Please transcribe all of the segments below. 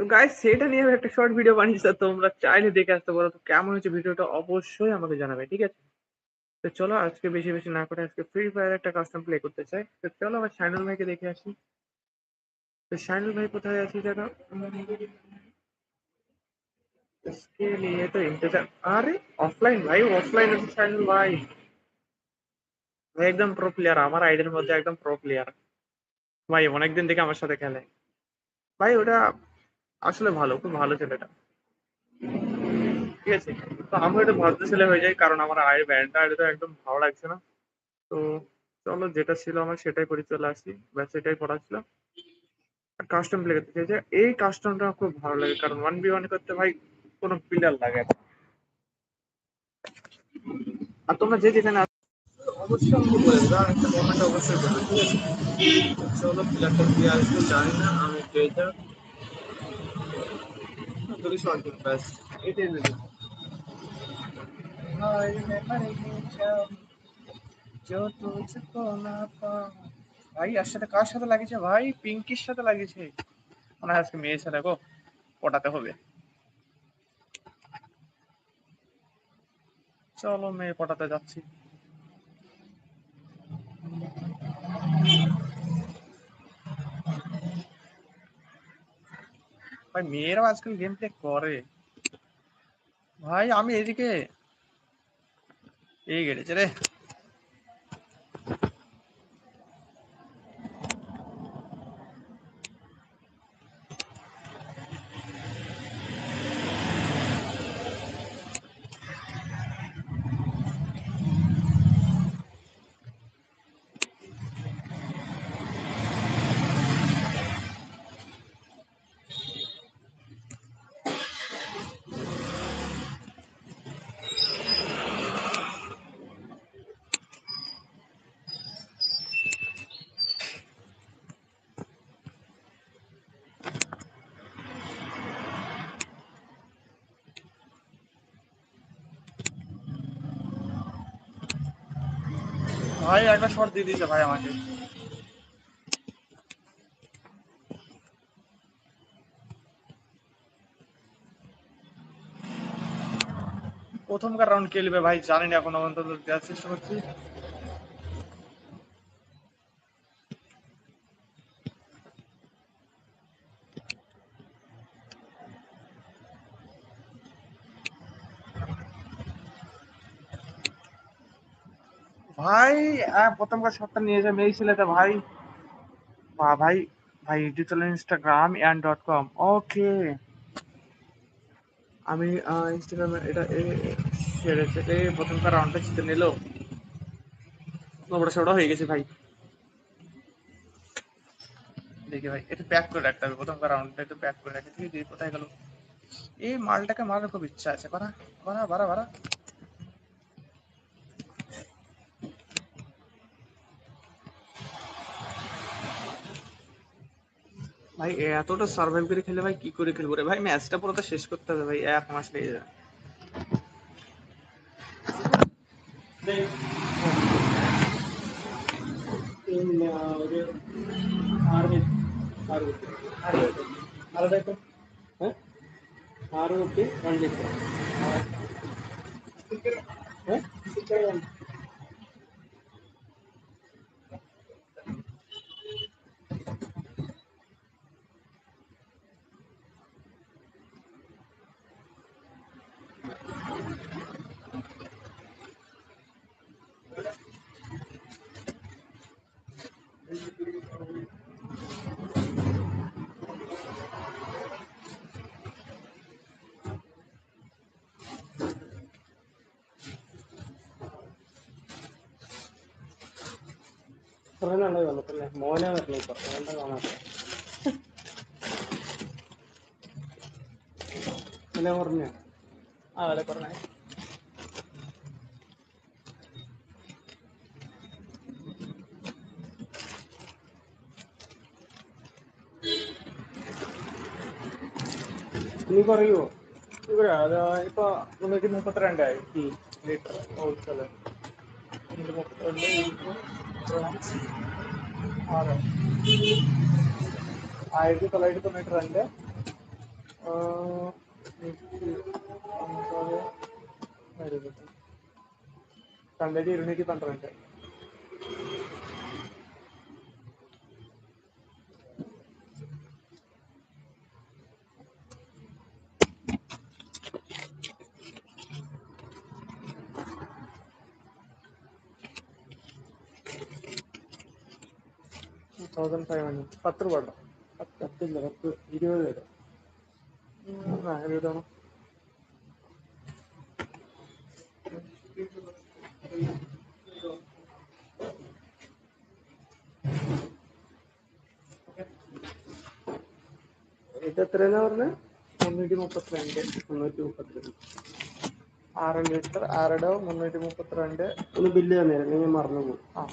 তো গাইস সেটা নিয়ে আমি একটা শর্ট ভিডিও বানিয়েছি তো তোমরা চাইলে দেখে আসতে পারো তো কেমন হচ্ছে ভিডিওটা অবশ্যই আমাকে জানাবে ঠিক আছে তো চলো আজকে বেশি বেশি না করে আজকে ফ্রি ফায়ার একটা কাস্টম প্লে করতে চাই তো চলো আমার শাইনুল ভাইকে দেখে আসি তো শাইনুল ভাই কোথায় আছে জানো इसके लिए तो इंतजार अरे অফলাইন ভাই অফলাইন আছে শাইনুল ভাই ভাই একদম প্রো প্লেয়ার আমার আইডির মধ্যে একদম প্রো প্লেয়ার ভাই অনেকদিন থেকে আমার সাথে খেলে ভাই ওটা আসলে ভালো, খুব ভালো ছেলেটা। ঠিক আছে? তো আমি একটু ভদ্র ছেলে হয়ে যাই, কারণ আমার আয়ের ব্যান্ডটা তো একদম ভালো লাগছে না। তো চলো, যেটা ছিল আমার সেটাই করে চলে আসি। ব্যাস, সেটাই পড়া ছিল। কাস্টম প্লে করতে চাই যে, এই কাস্টমটা খুব ভালো লাগে, কারণ ওয়ান বি ওয়ান করতে ভাই কোনো প্লেয়ার লাগে না। আর তোমরা যে যেখানে অবশ্যই বলে আর একটা কমেন্ট অবশ্যই করবে, ঠিক আছে? দিয়ে আসব জানি না, আমি পেয়ে দুলিশ ওয়ান টু ব্যাস এটাই নেবে ভাই আর সাথে কার সাথে লাগিয়েছে ভাই পিঙ্কির সাথে লাগিয়েছে মনে হয় আজকে মেয়ের সাথে গো পটাতে হবে চলো মেয়ে পটাতে যাচ্ছি ভাই মেয়েরাও আজকাল গেম প্লে করে। ভাই আমি এদিকে এই গেড়েছে রে। ভাই, একটা শর্ট দিয়ে দিয়েছে ভাই আমাকে। প্রথমকার রাউন্ড নেবে ভাই, জানি না এখন অন্তত দেওয়ার চেষ্টা করছি। ভাই প্রথমকার শটটা নিয়েছে মেয়ে ছেলেটা, ভাই। বাহ ভাই ভাই channel Instagram and dot com okay আমি ইনস্টাগ্রামে এটা সেরেছে এই প্রথমকার রাউন্ডটা জিতে নিল। ওটা সেটা হয়ে গেছে, ভাই। দেখি, ভাই এটা প্যাক করে রাখতে হবে। প্রথমকার রাউন্ডটা একটু প্যাক করে রাখতে কোথায় গেল। এই মালটাকে মারার খুব ইচ্ছা আছে। বাড়া বাড়া বাড়া বাড়া। ভাই, এতটা সার্ভাইভ করে খেলে ভাই কি করে খেলব রে? ভাই ম্যাচটা পুরো তো শেষ করতে হবে ভাই, এক মাস লেগে যাবে। മോനെ വരണേ നീ പറയുവോ ഇവിടെ അത് ഇപ്പൊ മുന്നൂറ്റി മുപ്പത്തിരണ്ടായി. ലിറ്റർ ഹോൾസെൽ മുപ്പത്തിരണ്ട് ആറ് ആയിരത്തി തൊള്ളായിരത്തി തൊണ്ണൂറ്റി രണ്ട് രണ്ടായിരത്തി ഇരുന്നൂറ്റി പന്ത്രണ്ട് തൗസൻഡ് ഫൈവ് ഹൺഡ്രഡ് പത്ത് രൂപ ഉണ്ടോ? പത്തില്ല പത്ത് ഇരുപത് വരെ. ആ എഴുതണം ഇത് എത്രയാ പറഞ്ഞത് മുന്നൂറ്റി മുപ്പത്തിരണ്ട് മുന്നൂറ്റി മുപ്പത്തിരണ്ട്. ആറ് ലിറ്റർ ആറടവ് മുന്നൂറ്റി മുപ്പത്തിരണ്ട്? ഒന്ന് ബില്ല് തന്നെ അല്ലെങ്കിൽ ഞാൻ മറന്നു പോകും ആ.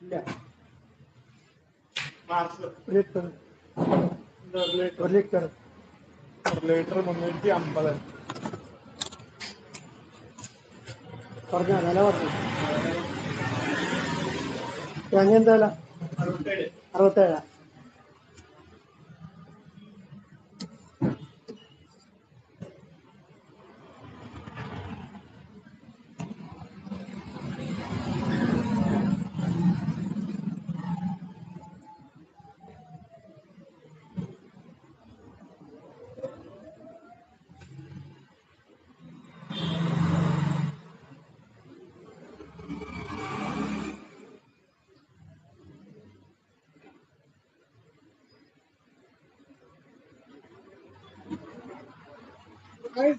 ഇല്ല ഒരു ലിറ്റർ. ഒരു ലിറ്റർ മുന്നൂറ്റി അമ്പത്. പറഞ്ഞോ വില പറഞ്ഞു തേങ്ങ എന്താ വില അറുപത്തേഴാ?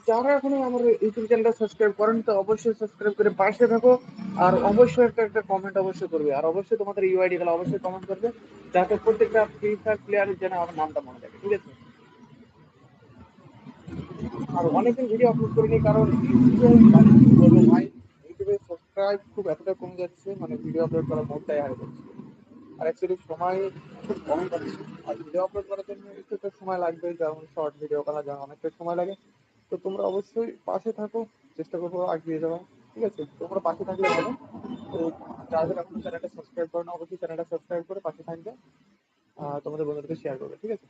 যারা এখনও আমার ইউটিউব চ্যানেলটা সাবস্ক্রাইব করেন তো অবশ্যই সাবস্ক্রাইব করে পাশে থাকো। আর অবশ্যই একটা একটা কমেন্ট অবশ্যই করবে। আর অবশ্যই তোমাদের ইউআইডি গুলো অবশ্যই কমেন্ট করবে, যাতে প্রত্যেকটা ফ্রি ফায়ার প্লেয়ারের যেন আমার নামটা মনে থাকে, ঠিক আছে? আর অনেকদিন ভিডিও আপলোড করিনি, কারণ ইউটিউবে সাবস্ক্রাইব খুব এতটা কমে যাচ্ছে মানে ভিডিও আপলোড করার মোডটাই হারিয়ে যাচ্ছে। আর অ্যাকচুয়ালি সময় খুব কম পাচ্ছি। আর ভিডিও আপলোড করার জন্য একটু সময় লাগবে, যেমন শর্ট ভিডিও করা, যেমন অনেকটা সময় লাগে। তো তোমরা অবশ্যই পাশে থাকো, চেষ্টা করব আগিয়ে যাওয়া, ঠিক আছে? তোমরা পাশে থাকলে ভালো। তো যাদের এখন চ্যানেলটা সাবস্ক্রাইব করো না, অবশ্যই চ্যানেলটা সাবস্ক্রাইব করে পাশে থাকবে তোমাদের বন্ধুদেরকে শেয়ার করবে, ঠিক আছে?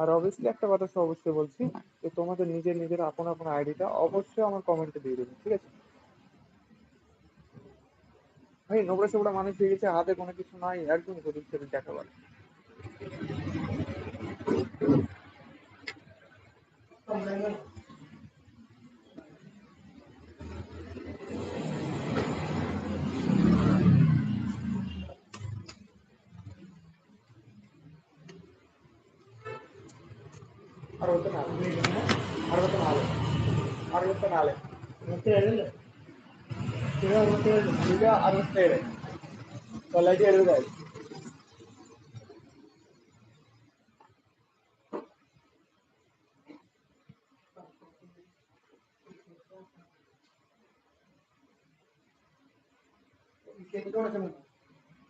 আর অবভিয়াসলি একটা কথা অবশ্যই বলছি, যে তোমাদের নিজের নিজের আপন আপন আইডিটা অবশ্যই আমার কমেন্টে দিয়ে দেবে, ঠিক আছে? ভাই, নোংরা সোবরা মানুষ হয়ে গেছে, হাতে কোনো কিছু নাই একদম গরিব ছেলে দেখাবার അറുപത്തിനാല് അറുപത്തിനാല് അറുപത്തിനാല് അറുപത്തേഴല്ലേ കിലോ അറുപത്തേഴ് കിലോ അറുപത്തേഴ് തൊള്ളായിരത്തി എഴുപതായി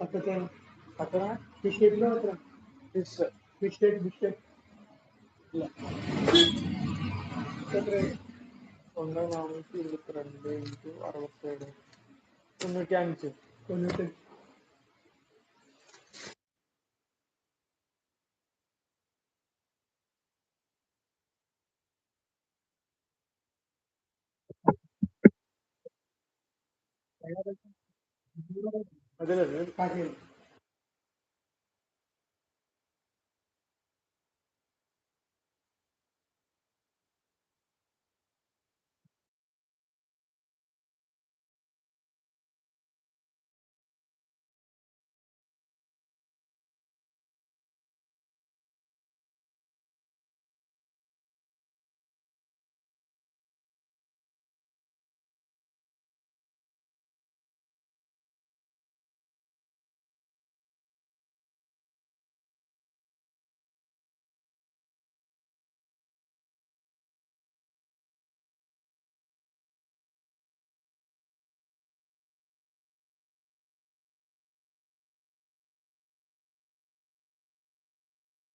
పక్కతే పక్కన ఫిష్ ఎట్లా fish fish tech fish tech వంద నాలుగు ఇరవై రెండు ఇంటూ అరవై ఏడు తొమ్మిది అంచు తొమ్మిది 他这个人发现